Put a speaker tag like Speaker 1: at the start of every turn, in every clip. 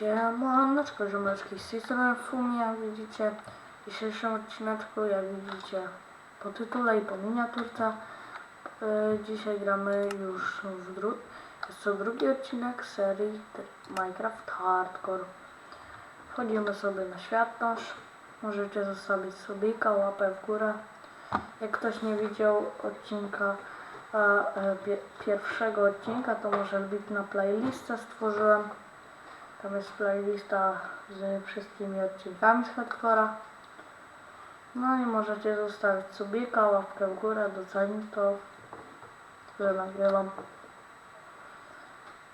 Speaker 1: Siemaneczko, ziomeczki, z tej strony Fumi, jak widzicie, w dzisiejszym odcineczku, jak widzicie po tytule i po miniaturce, yy, dzisiaj gramy już w dru jest to drugi odcinek serii Minecraft Hardcore. Wchodzimy sobie na świat możecie zostawić subika, łapę w górę. Jak ktoś nie widział odcinka, e, pie- pierwszego odcinka, to może wbić na playlistę stworzyłem. Tam jest playlista z wszystkimi odcinkami z hardcora. No i możecie zostawić subika, łapkę w górę, docenić to, że nagrywam.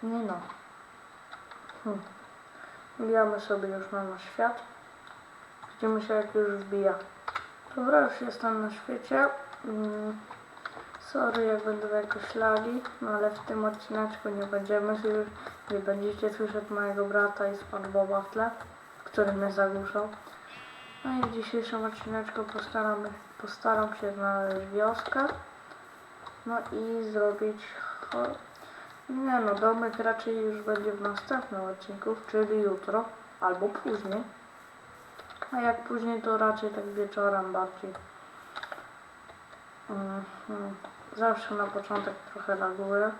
Speaker 1: Nie no. Hmm. Wbijamy sobie już na nasz świat. Widzimy się jak już wbija. Dobra, już jestem na świecie. Mm. Sorry, jak będą jakieś lagi, no ale w tym odcineczku nie będziemy nie będziecie słyszeć mojego brata i SpongeBoba w tle, który mnie zagłuszał. No i w dzisiejszym odcineczku postaramy, postaram się znaleźć wioskę, no i zrobić, nie no, domek raczej już będzie w następnym odcinku, czyli jutro, albo później. A jak później, to raczej tak wieczorem bardziej. Mhm. Zawsze na początek trochę laguje.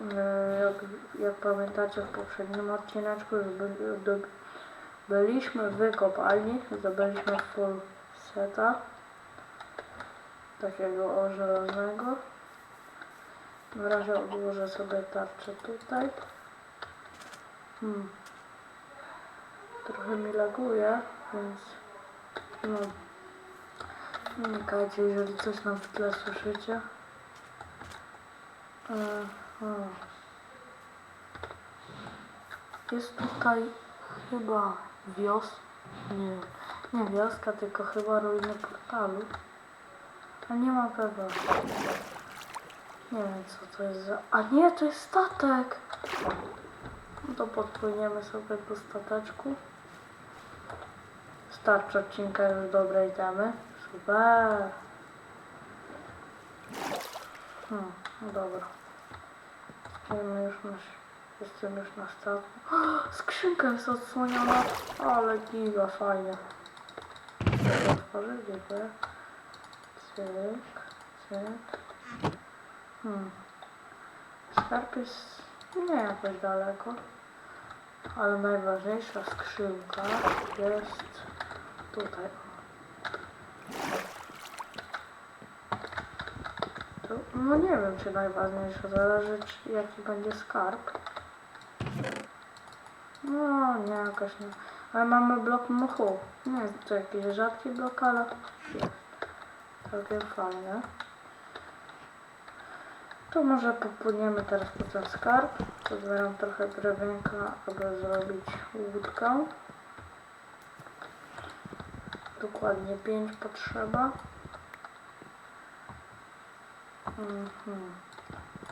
Speaker 1: Yy, Jak, jak pamiętacie w poprzednim odcineczku, już byliśmy w kopalni, zdobyliśmy full seta takiego ożelonego. Na razie odłożę sobie tarczę tutaj. Hmm. Trochę mi laguje, więc no, Unikajcie, jeżeli coś nam w tle słyszycie. Jest tutaj chyba wios... Nie, nie wioska, tylko chyba ruiny portalu. A nie mam pewności. Nie wiem co to jest za... A nie, to jest statek! No to podpłyniemy sobie do stateczku. Starczy odcinka już dobrej temy. Super. Hmm, no dobra. Już na, jestem już na statku. Skrzynka jest odsłoniona. Ale giga, fajnie. Mogę otworzyć, dziękuję. Cyk, cyk. Hmm. Skarb jest nie jakoś daleko. Ale najważniejsza skrzynka jest tutaj. To, no nie wiem, czy najważniejsze, zależy czy, jaki będzie skarb. No, nie jakaś nie. Ale mamy blok mchu. Nie jest to jakiś rzadki blok, ale jest. Całkiem fajne. To może popłyniemy teraz po ten skarb. Pozbieram trochę drewienka, aby zrobić łódkę. Dokładnie 5 potrzeba. Mhm.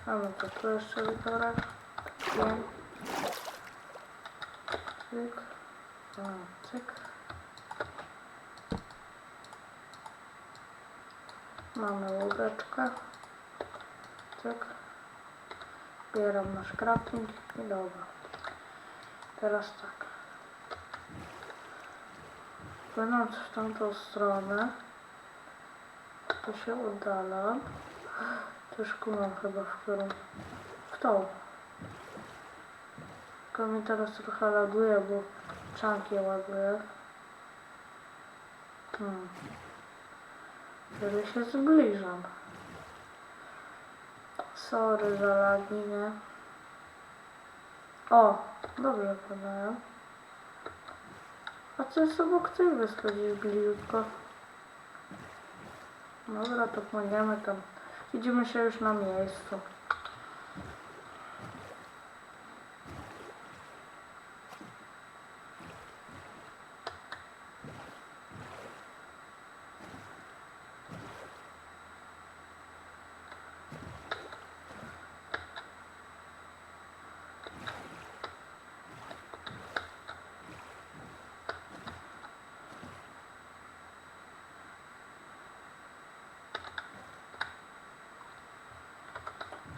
Speaker 1: Mamy to tu jeszcze wytorek. Cyk. Cyk. Mamy łódeczkę. Cyk. Zbieram nasz crafting i dobra. Teraz tak. Płynąc w tamtą stronę, to się oddalam. Też kumam chyba w którą. W tą. Tylko mi teraz trochę laguje, bo czanki ładuje. Hmm. Się zbliżam. Sorry za lagi? O, dobrze podałem. A co jest obok tej wyspy gdzieś bliziutko? Dobra, to płyniemy tam. Widzimy się już na miejscu.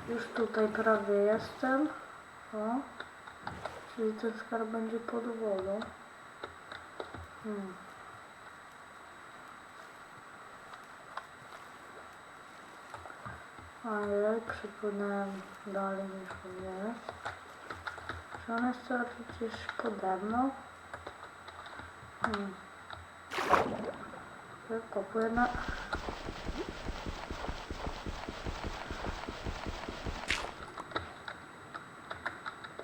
Speaker 1: Już tutaj prawie jestem. O. Czyli ten skarb będzie pod wodą. Hmm. Ojej, przypłynąłem dalej niż on jest. Czy on jest teraz gdzieś pode mną? Hmm. Płynę.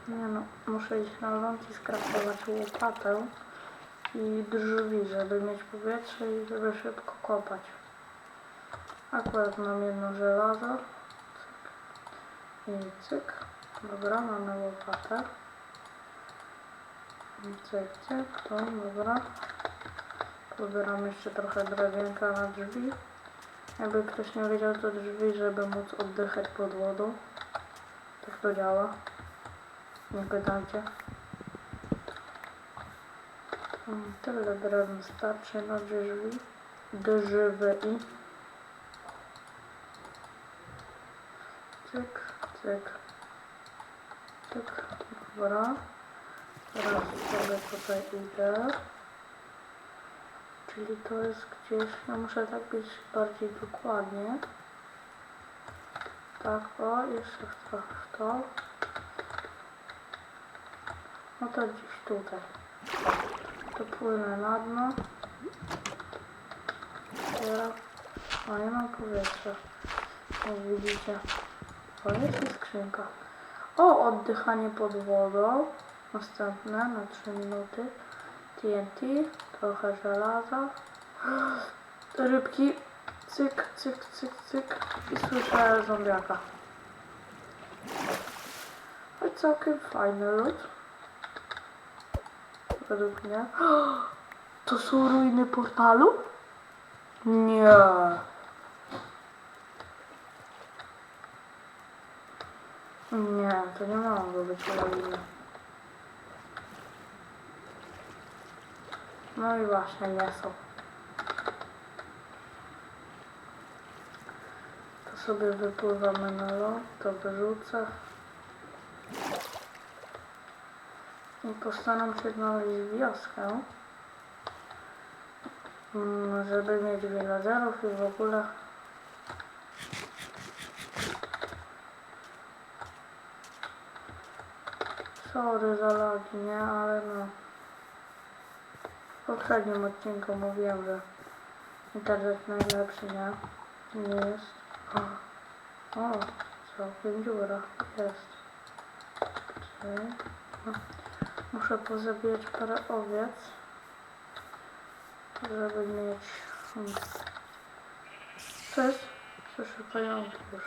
Speaker 1: Nie no, muszę iść na ląd i skraftować łopatę i drzwi, żeby mieć powietrze i żeby szybko kopać. Akurat mam jedno żelazo. Cyk. I cyk. Dobra, mamy łopatę. I cyk, cyk. To, dobra. Pobieram jeszcze trochę drewienka na drzwi. Jakby ktoś nie wiedział, to drzwi, żeby móc oddychać pod wodą. Tak to działa. Nie pytajcie. Mm, Tyle drewna starczy na drzwi. Drzwi. Cyk, cyk. Cyk. Dobra. Teraz sobie tutaj idę. Czyli to jest gdzieś, ja muszę tak być bardziej dokładnie. Tak, o, jeszcze w trochę w to. No to gdzieś tutaj. To płynę na dno. Teraz. O, nie mam powietrza. Jak widzicie. O, jest skrzynka. O, oddychanie pod wodą. Następne na 3 minuty. TNT. Trochę żelaza. Rybki. Cyk, cyk, cyk, cyk. I słyszę zombiaka. Ale całkiem fajny lód. Według mnie. To są ruiny portalu? Nie. Nie, to nie mogą być ruiny. No i właśnie nie są. To sobie wypływamy na ląd, to wyrzucę. I postaram się znaleźć wioskę, mm, żeby mieć villagerów i w ogóle. Sorry za lagi, nie? Ale no. W poprzednim odcinku mówiłem, że internet najlepszy, nie? Nie jest. O, o całkiem dziura jest. Okej. No. Muszę pozabijać parę owiec, żeby mieć... Co jest? Słyszę pająki już.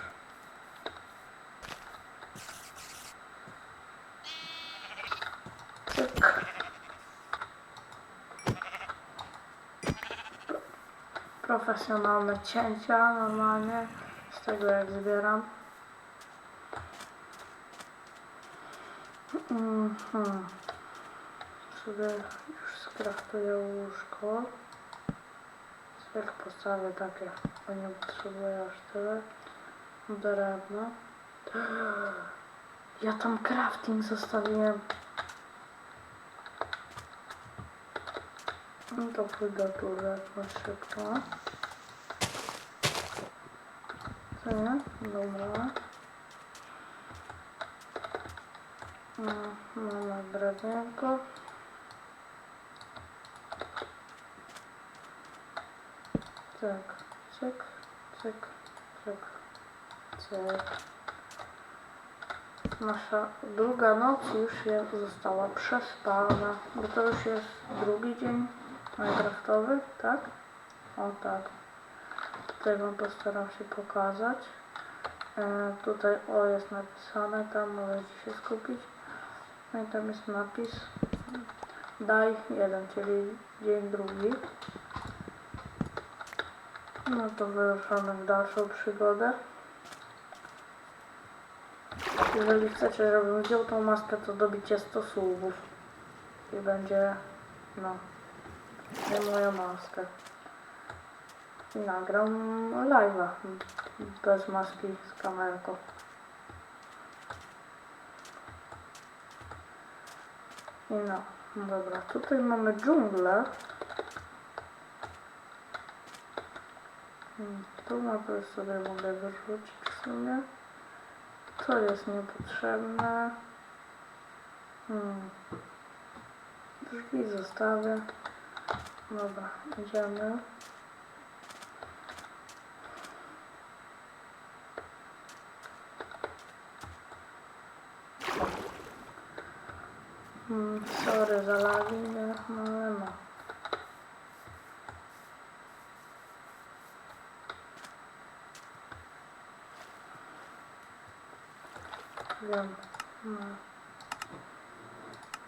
Speaker 1: Profesjonalne cięcia normalnie z tego jak zbieram. Mhm. Sobie już skraftuję łóżko. Jak postawię takie, bo nie potrzebuję aż tyle. Drewno. Ja tam crafting zostawiłem. No to pójdę tu na szybko. Co nie? Dobra. Mm, Mamy drewienko. Tak, cyk, cyk, cyk, cyk. Nasza druga noc już jest, została przespana, bo to już jest drugi dzień Minecraftowy, tak? O tak. Tutaj Wam postaram się pokazać. E, tutaj o jest napisane, tam możecie się skupić. No i tam jest napis daj jeden, czyli dzień drugi. No to wyruszamy w dalszą przygodę. Jeżeli chcecie, żebym wziął tą maskę, to dobicie 100 subów. I będzie, no, nie moją maskę. I nagram live'a bez maski z kamerką. I no dobra, tutaj mamy dżunglę. Tu mapę sobie mogę wyrzucić w sumie. To jest niepotrzebne. Hmm. Drzwi zostawię. Dobra, idziemy. Hmm, sorry za lagi? No ale no. Wiem. No.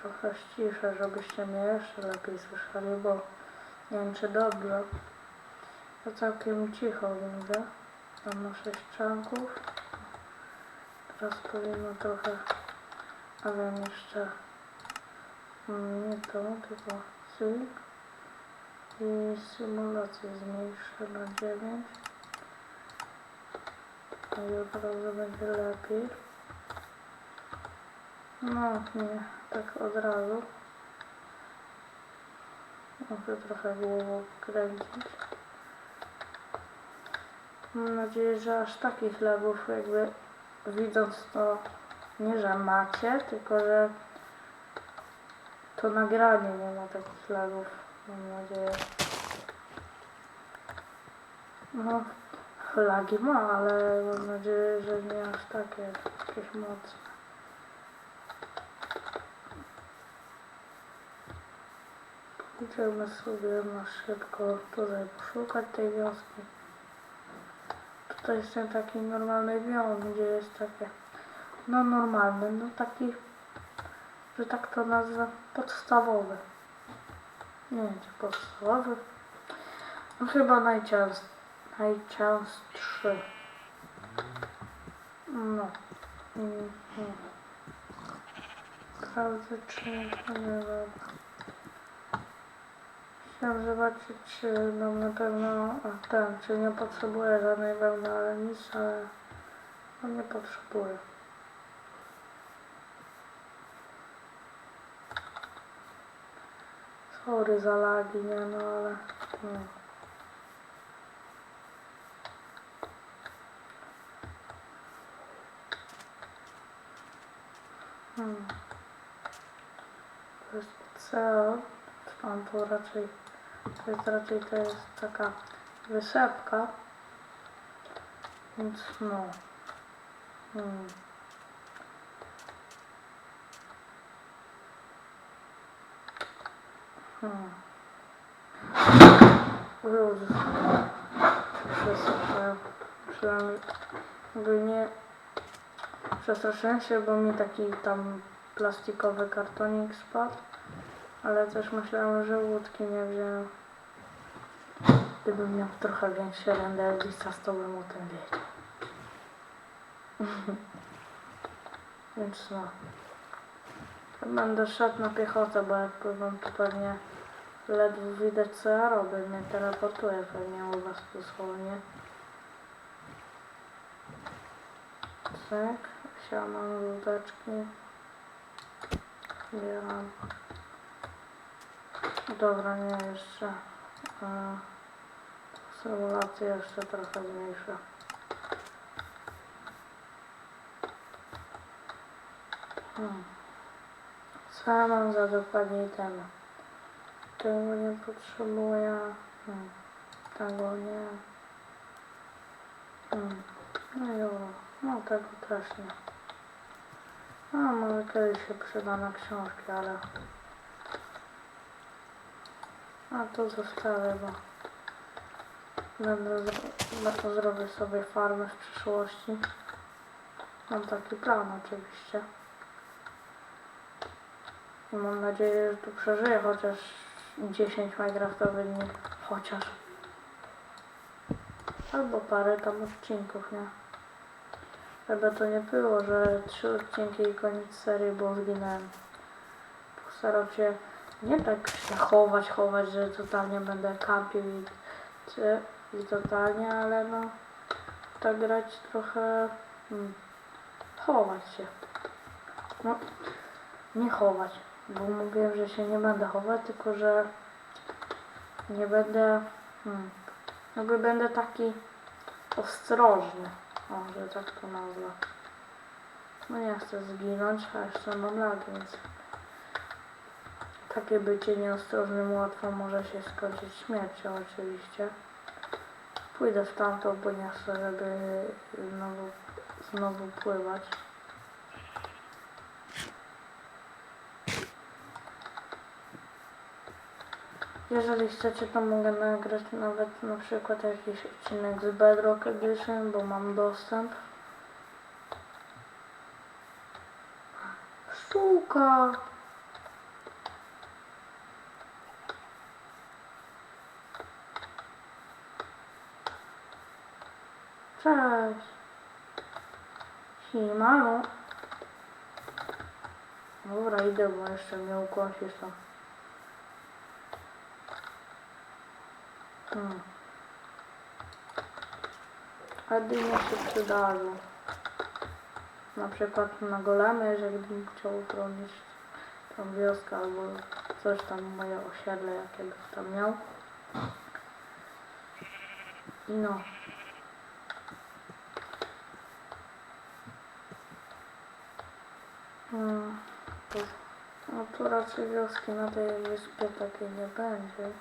Speaker 1: Trochę ściszę, żebyście mnie jeszcze lepiej słyszeli, bo nie wiem czy dobrze. To całkiem cicho będzie. Tam ma sześć czanków. Teraz powinno trochę, a wiem jeszcze mm, nie to, tylko sync i symulację zmniejszę na 9. A już od razu będzie lepiej. No nie, tak od razu. Muszę trochę głową kręcić. Mam nadzieję, że aż takich lagów jakby widząc to nie, że macie, tylko że to nagranie nie ma takich lagów. Mam nadzieję. No, lagi ma, ale mam nadzieję, że nie aż takie, jakieś mocne. Idziemy sobie na szybko tutaj poszukać tej wioski. Tutaj jest ten taki normalny wiąz, gdzie jest takie, no normalny, no taki, że tak to nazwę, podstawowy. Nie wiem, czy podstawowy. No chyba najczęst, najczęstszy. No. Mm, mm. Sprawdzę, czy... Nie wiem. Chciałem zobaczyć, czy mam na pewno a ten, czy nie potrzebuję żadnej wełny, ale nic, ale no nie potrzebuję. Sorry za lagi, nie no, ale no. Hmm. To jest cel. Tam to raczej, raczej to jest taka wysepka. Więc no. Hmm. Hmm. Jezus. Przestraszyłem. Myślałem, jakby nie... Przestraszyłem się, bo mi taki tam plastikowy kartonik spadł. Ale też myślałem, że łódki nie wziąłem. Gdybym miał trochę większy render distance, to bym o tym wiedział. Więc no. Będę szedł na piechotę, bo jak pływam to pewnie ledwo widać co ja robię. Mnie teleportuje pewnie u was dosłownie. Tak, siamam łódeczki. Bieram. Dobra, nie jeszcze. E, symulację jeszcze trochę zmniejszę. Hmm. Co ja mam za dokładnie itemy? Tego nie potrzebuję. Hmm. Tego nie. Hmm. No i dobra. No tego też nie. No może kiedyś się przyda na książki, ale... A to zostawię, bo będę na to zrobię sobie farmę w przyszłości. Mam taki plan oczywiście. I mam nadzieję, że tu przeżyję chociaż 10 Minecraftowych dni. Chociaż. Albo parę tam odcinków, nie? Żeby to nie było, że trzy odcinki i koniec serii, bo zginąłem. Postaram się nie tak się chować, chować, że totalnie będę kampił i, totalnie, ale no tak grać trochę hmm, chować się. No, nie chować. Bo mówiłem, że się nie będę chować, tylko że nie będę. Hmm, jakby będę taki ostrożny. O, że tak to nazwę. No nie chcę zginąć, a jeszcze mam lag, więc takie bycie nieostrożnym łatwo może się skończyć śmiercią oczywiście. Pójdę w tamto, bo nie chcę, żeby znowu, znowu pływać. Jeżeli chcecie, to mogę nagrać nawet na przykład jakiś odcinek z Bedrock Edition, bo mam dostęp. Sztuka! Cześć! Siemano! Dobra, idę, bo jeszcze mnie ukłosisz tam. Hmm. A dynie się przydadzą. Na przykład na golemy, jeżeli bym chciał chronić tą wioskę albo coś tam, moje osiedle, jakie bym tam miał. I no. To, no tu raczej wioski na tej wyspie takiej nie będzie.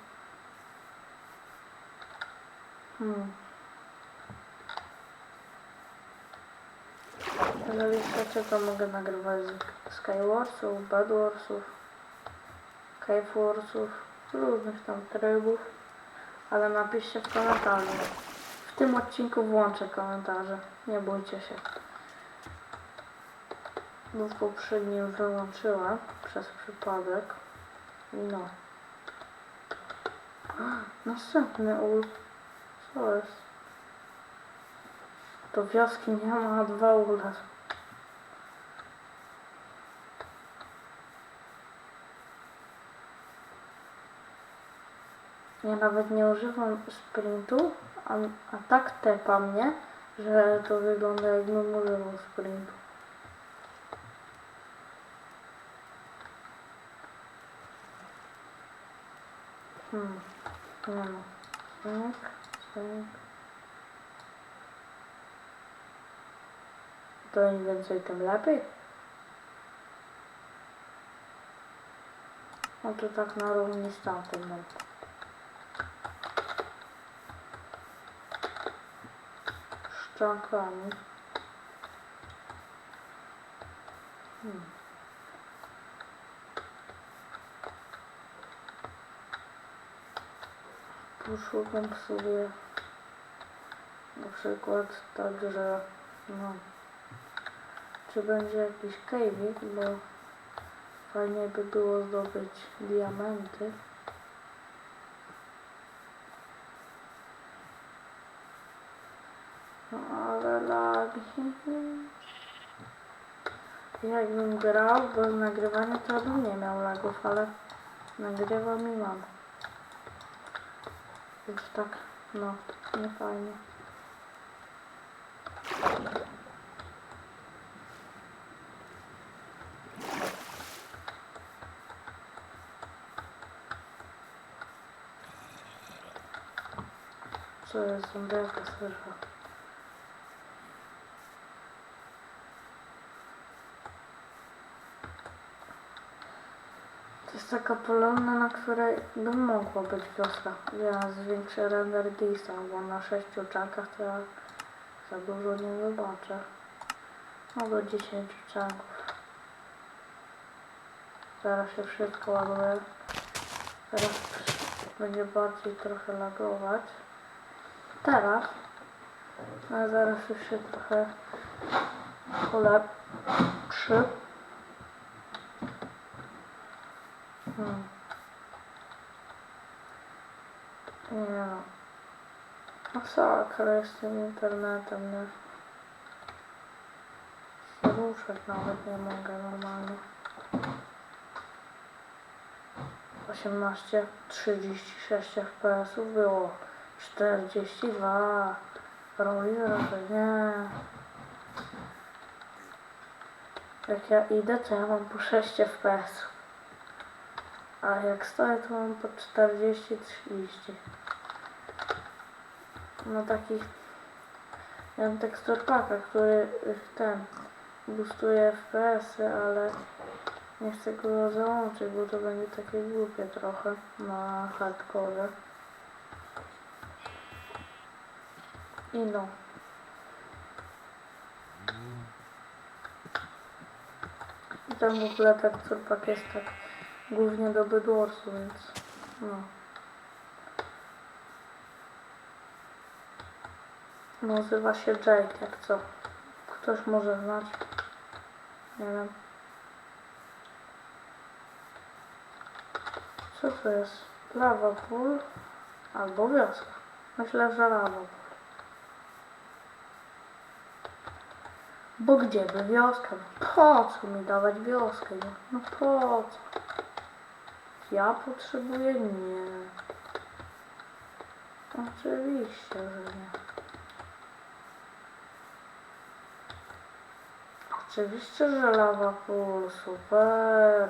Speaker 1: Hmm. Jeżeli chcecie, to mogę nagrywać z Skywarsów, Bedwarsów, Cavewarsów, różnych tam trybów, ale napiszcie w komentarzu. W tym odcinku włączę komentarze, nie bójcie się. Bo w poprzednim wyłączyłem przez przypadek. No. Następny ul. Co jest? Do wioski nie ma, dwa ule. Ja nawet nie używam sprintu, a, a tak tepa mnie, że to wygląda jakbym używał sprintu. No. Cyk, cyk. To im więcej, tym lepiej. No to tak na równi z tamtym będę. Szczankami. Hmm. Poszukam sobie na przykład tak, że no czy będzie jakiś cave'ik, bo fajnie by było zdobyć diamenty. No ale lagi. Jakbym grał bez nagrywania, to bym nie miał lagów, ale nagrywam i mam. Więc tak, no, nie fajnie. Co jest zombiaka To jest taka polona, na której by mogła być wioska. Ja zwiększę render disa, bo na sześciu czakach to ja za dużo nie zobaczę. Do 10 czanków. Zaraz się wszystko ładuje. Teraz będzie bardziej trochę lagować. Teraz. A zaraz już się trochę polepszy. Hmm. No. Masakra jest z tym internetem, nie? Się ruszać nawet nie mogę normalnie. 18, 36 fps było. 42. Roli nie. Jak ja idę, to ja mam po 6 fps. A jak stoję, to mam po 40-30. No takich... Ja mam teksturpaka, który ten boostuje FPS-y, ale nie chcę go załączyć, bo to będzie takie głupie trochę na hardcore. I no. I tam w ogóle teksturpak jest tak głównie do Bedwarsu, więc no. Nazywa się Jake, jak co. Ktoś może znać. Nie wiem. Co to jest? Lava pool albo wioska. Myślę, że lava pool. Bo gdzie by wioska? No po co mi dawać wioskę? No po co? Ja potrzebuję? Nie. Oczywiście, że nie. Oczywiście, że lawa pool, super.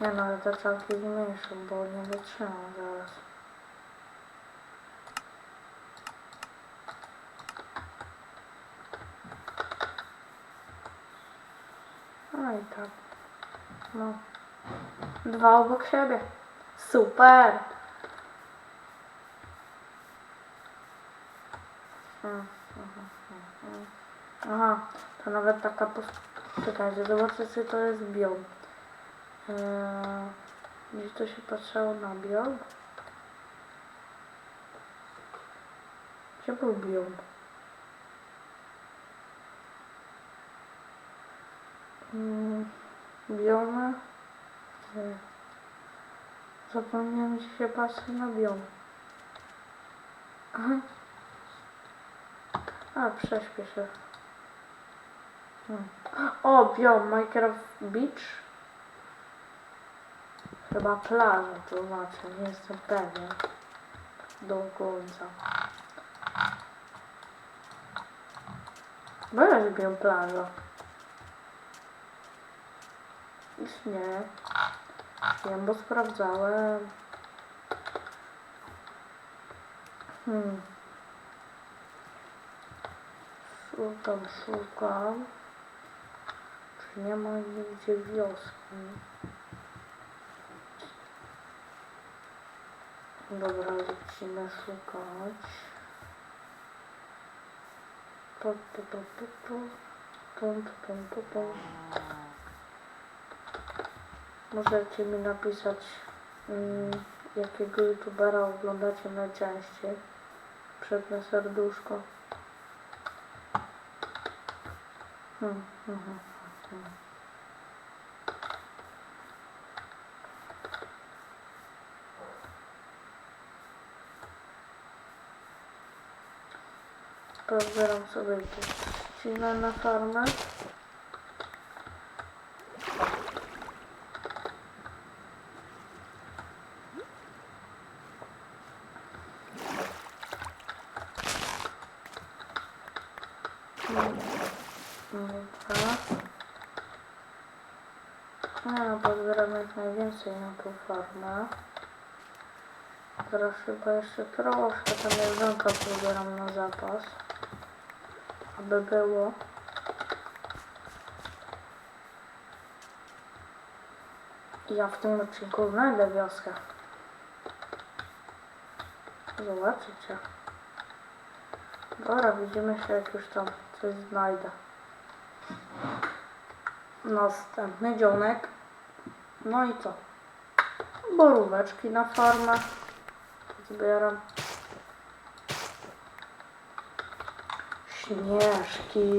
Speaker 1: Nie no, ale te czałki zmniejszę, bo nie wytrzymam zaraz. No i tak. No. Dwa obok siebie. Super. Aha, to nawet taka post... Czekajcie, zobaczcie co to jest biom. Eee, gdzie to się patrzało na biom? Gdzie był biom? Mm, biomy? Zapomniałem, gdzie się patrzy na biom. Aha. A, prześpię się. Hmm. O, biom Minecraft Beach? Chyba plaża, to znaczy, nie jestem pewien. Do końca. Bo ja lubię plaża. Istnieje. Wiem, bo sprawdzałem. Hmm. Szukam, szukam. Czy nie ma nigdzie wioski? Dobra, lecimy szukać. Tu, tu, tu. Tu, tu, tu, tu, tu. Możecie mi napisać, mm, jakiego youtubera oglądacie najczęściej. Przedne serduszko. Hmm, hmm, hmm, hmm. Pozbieram sobie na farmę. Mm, Dobra. Nie no, pozbieram jak najwięcej na tą farmę. Teraz chyba jeszcze troszkę tam jedzonka pozbieram na zapas. Aby było. Ja w tym odcinku znajdę wioskę. Zobaczycie. Dobra, widzimy się jak już tam coś znajdę. Następny dzionek. No i co? Boróweczki na farmę. Zbieram. Śnieżki.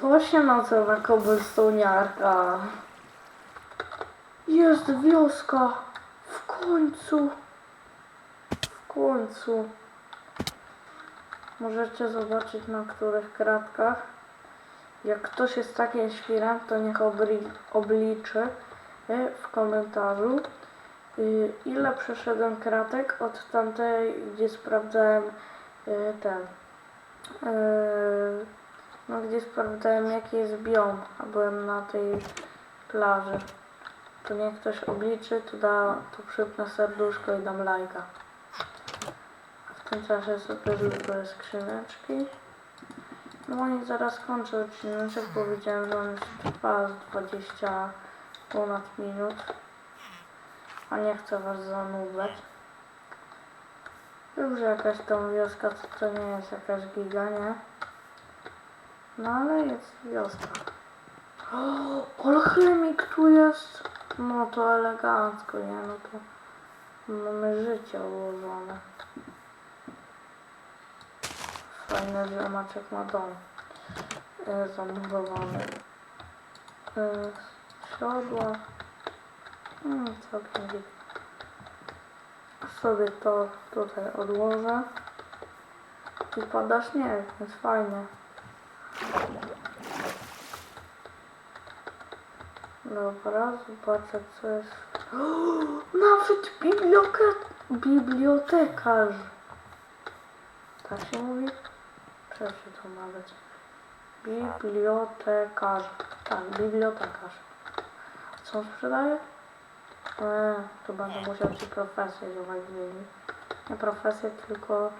Speaker 1: To się nazywa kobylstoniarka. Jest wioska. W końcu. W końcu. Możecie zobaczyć na których kratkach. Jak ktoś jest takim świrem, to niech obli- obliczy y, w komentarzu, y, ile przeszedłem kratek od tamtej, gdzie sprawdzałem y, ten. y, no, gdzie sprawdzałem jaki jest biom, a byłem na tej plaży. To niech ktoś obliczy, to da, przypnę serduszko i dam lajka. W tym czasie sobie zlubuję skrzyneczki. No i zaraz kończę odcinek, powiedziałem, że on już trwa z 20 ponad minut. A nie chcę was zanudzać. Że jakaś tam wioska to, to nie jest jakaś giga, nie? No ale jest wioska. O, alchemik tu jest! No to elegancko, nie? No to mamy życie ułożone. Fajny ziomaczek ma dom. E, zamurowany. E, siodła. Mm, całkiem git. Sobie to tutaj odłożę. I pada śnieg, więc fajnie. Dobra, zobaczę co jest. O, nawet bibliotek bibliotekarz. Tak się mówi? Przeczytam nawet. Bibliotekarz. Tak, bibliotekarz. Co on sprzedaje? Eee, to będę musiał ci profesję ziomek zmienić. Nie profesję, tylko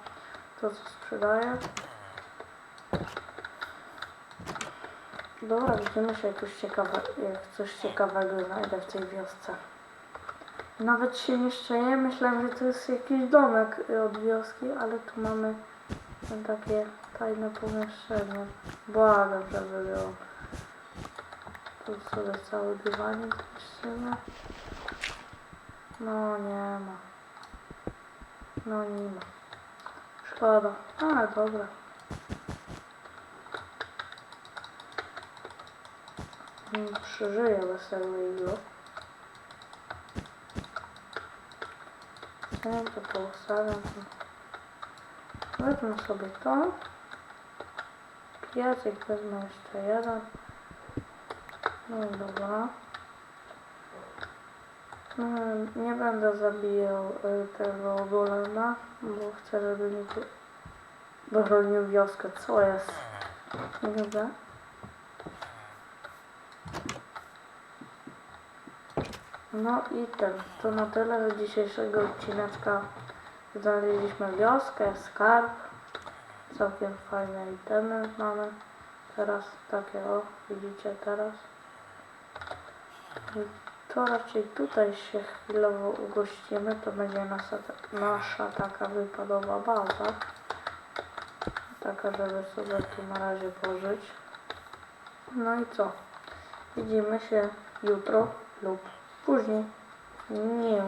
Speaker 1: to co sprzedaje. Dobra, widzimy się jak coś, ciekawe, jak coś ciekawego znajdę w tej wiosce. Nawet się nie myślałem, że to jest jakiś domek od wioski, ale tu mamy takie tajne pomieszczenie. Błagam, żeby było. Tu sobie cały dywanik zmieścimy. No nie ma. No nie ma. Szkoda. Ale dobra. Przeżyję iglu. Nie, to poustawiam. Wezmę sobie to. Piasek wezmę jeszcze jeden. No i dobra. Mm, Nie będę zabijał y, tego golema, bo chcę, żeby mi bronił wioskę. Co jest? Dobra. No i ten, to na tyle z dzisiejszego odcineczka. Znaleźliśmy wioskę, skarb. Całkiem fajne itemy mamy. Teraz takie o, widzicie teraz. I to raczej tutaj się chwilowo ugościmy. To będzie nasza, nasza taka wypadowa baza. Taka, żeby sobie tu na razie pożyć. No i co? Widzimy się jutro lub później. Nie.